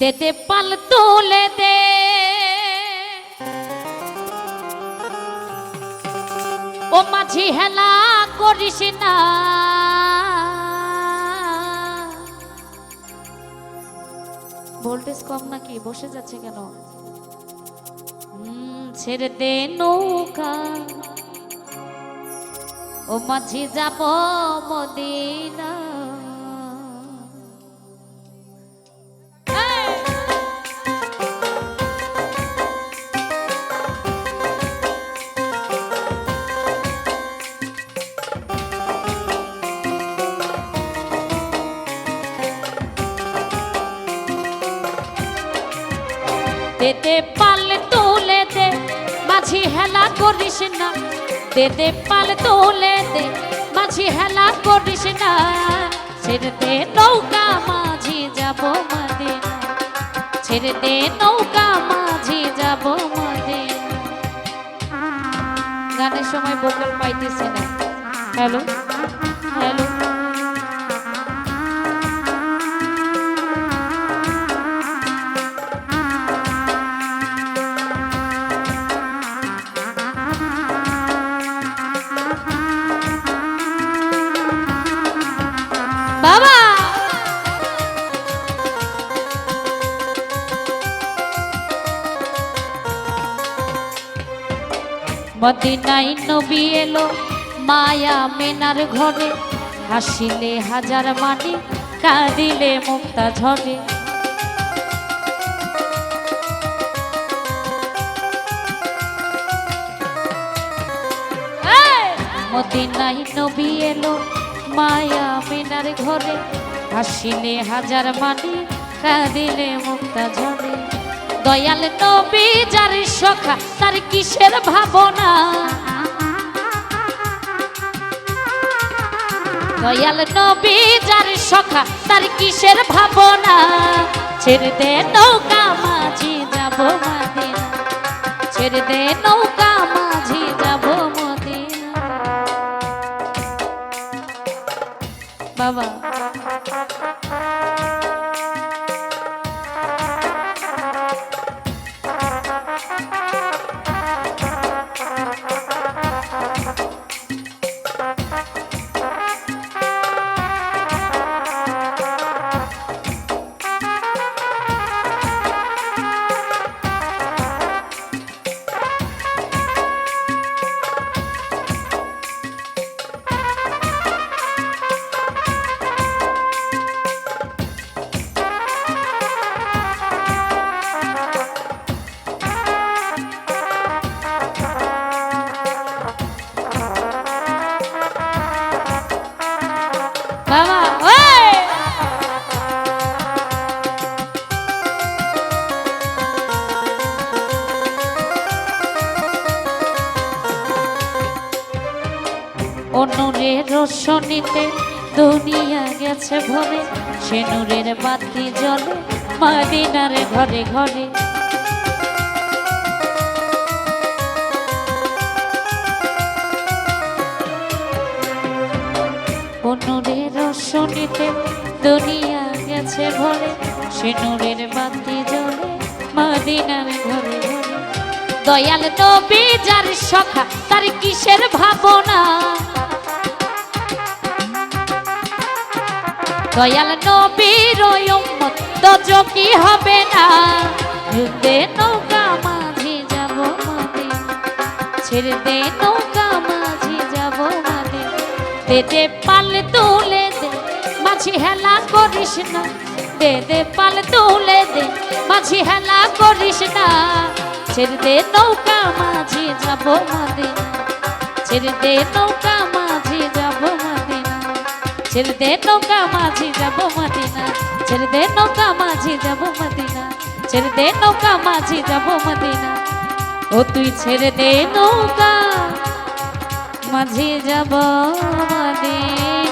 দেতে পাল তুলে দে। ও মাঝি হেলা করিস না। ভোল্টেজ কম নাকি? বসে যাচ্ছে কেন? ছেড়ে দে নৌকা। ও মাঝি যাব মদিনা। দেদে পাল তুলে দে, মাঝি হেলা করিস না। দেদে পাল তুলে দে, মাঝি হেলা করিস না। ছেড়ে দে নৌকা, মাঝি যাব মদিনা। ছেড়ে দে নৌকা, মাঝি যাব মদিনা। গানের সময় বোকাল পাইতেছে না। হ্যালো? মদিনাই নবী এলো। মায়া মেনার ঘরে হাসিলে হাজার মানি, কাঁদিলে মুক্তা ঝরে! মদিনাই নবী এলো। মায়া মেনার ঘরে হাসিলে হাজার মানি, কাঁদিলে মুক্তা ঝরে দয়াল নবী যার সখা, তার কিসের ভাবনা? দয়াল নবী যার সখা, তার কিসের ভাবনা? ছেড়ে দে নৌকা, মাঝি যাব ছেড়ে দে নৌকা, মাঝি যাব মদিনা। বাবা। অনুরের রোশনীতে দুনিয়া গেছে ভরে সে নূরের বাতি জ্বলে, মদিনার ঘরে ঘরে। অনুরের রোশনীতে দুনিয়া গেছে ভরে সে নূরের বাতি জ্বলে, মদিনার ঘরে ঘরে। দয়াল নবী যার সখা, তার কিসের ভাবনা? দয়াল নবীর উম্মত তো কি হবে না। দে নৌকা মাঝি, যাব মদিনা ছেড়ে দে নৌকা মাঝি, যাব মদিনা দে দে পাল তুলে দে, মাঝি হেলা করিস না। দে দে পাল তুলে দে, মাঝি হেলা করিস না। ছেড়ে দে নৌকা মাঝি, যাব মদিনা ছেড়ে দে নৌকা মাঝি, যাব মদিনা ছেড়ে দে নৌকা মাঝি, যাব মদিনা। ছেড়ে দে নৌকা মাঝি, যাব মদিনা। ছেড়ে দে নৌকা মাঝি, যাব মদিনা। ও তুই ছেড়ে দে নৌকা, মাঝি যাব মদিনা।